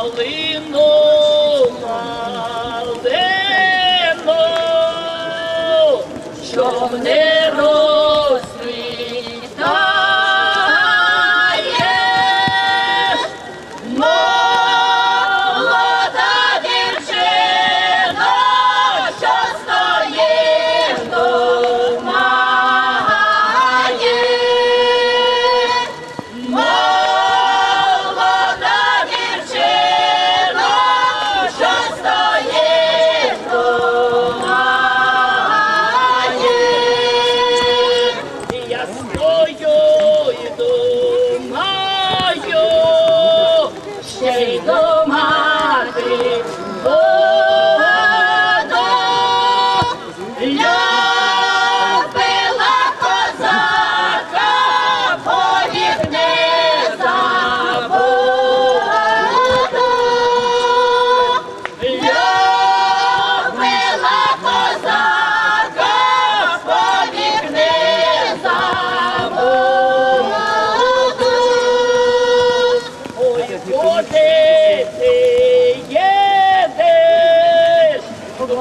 малину, малину, що не розквітає.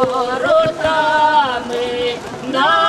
Воротами нагаєш?